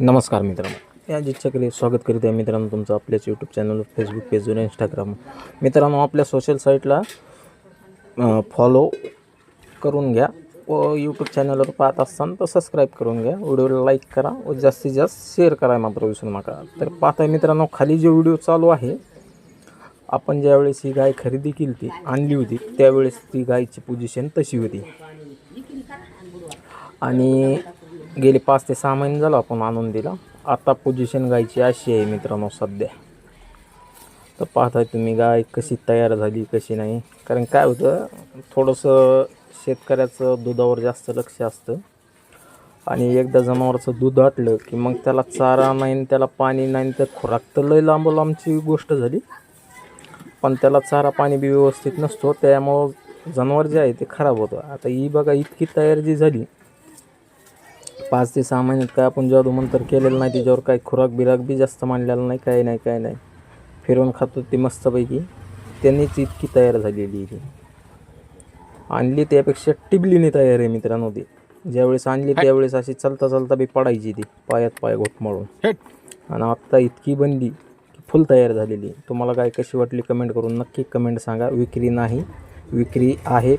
नमस्कार मित्रांनो. या जिच्छाकडे स्वागत करीत आहे मित्रांनो तुमचं आपल्याच यूट्यूब चॅनल फेसबुक पेजवर इंस्टाग्राम मित्रांनो आपल्या सोशल साईटला फॉलो करून घ्या व यूट्यूब चॅनलवर पाहत असताना तर सबस्क्राईब करून घ्या. व्हिडिओला लाईक करा व जास्तीत जास्त शेअर करा मात्र विसरू नका तर पाहताय मित्रांनो खाली जे व्हिडिओ चालू आहे आपण ज्यावेळेस ही गाय खरेदी केली ती आणली होती त्यावेळेस ती गायची पोझिशन तशी होती. आणि गेले पाच ते सहा महिने झालं आपण आणून दिला. आता पोझिशन गायची अशी आहे मित्रांनो सध्या. तर पाहताय तुम्ही गाय कशी तयार झाली कशी नाही. कारण काय होतं थोडंसं शेतकऱ्याचं दुधावर जास्त लक्ष असतं. आणि एकदा जनावरचं दूध आटलं की मग त्याला चारा नाही आणि त्याला पाणी नाही तर खुराक तर लय लांब लांबची गोष्ट झाली. पण त्याला चारा पाणी बी व्यवस्थित नसतो त्यामुळं जनावर जे आहे ते खराब होतं. आता ही बघा इतकी तयार जी झाली पाच ते सहा महिन्यात काय आपण जादू मंतर केलेलं नाही त्याच्यावर काही खुराक बिराक बी जास्त मांडलेलं नाही काही नाही काही नाही. फिरवून खातो ती मस्तपैकी. त्यांनीच इतकी तयार झालेली आहे ती. आणली त्यापेक्षा टिबलीने तयार आहे मित्रांनो ती. ज्यावेळेस आणली त्यावेळेस अशी चालता चालता बी पडायची ती पायात पाय घोटमाळून. आणि आत्ता इतकी बनली की फुल तयार झालेली. तुम्हाला काय कशी वाटली कमेंट करून नक्की कमेंट सांगा. विक्री नाही विक्री आहे.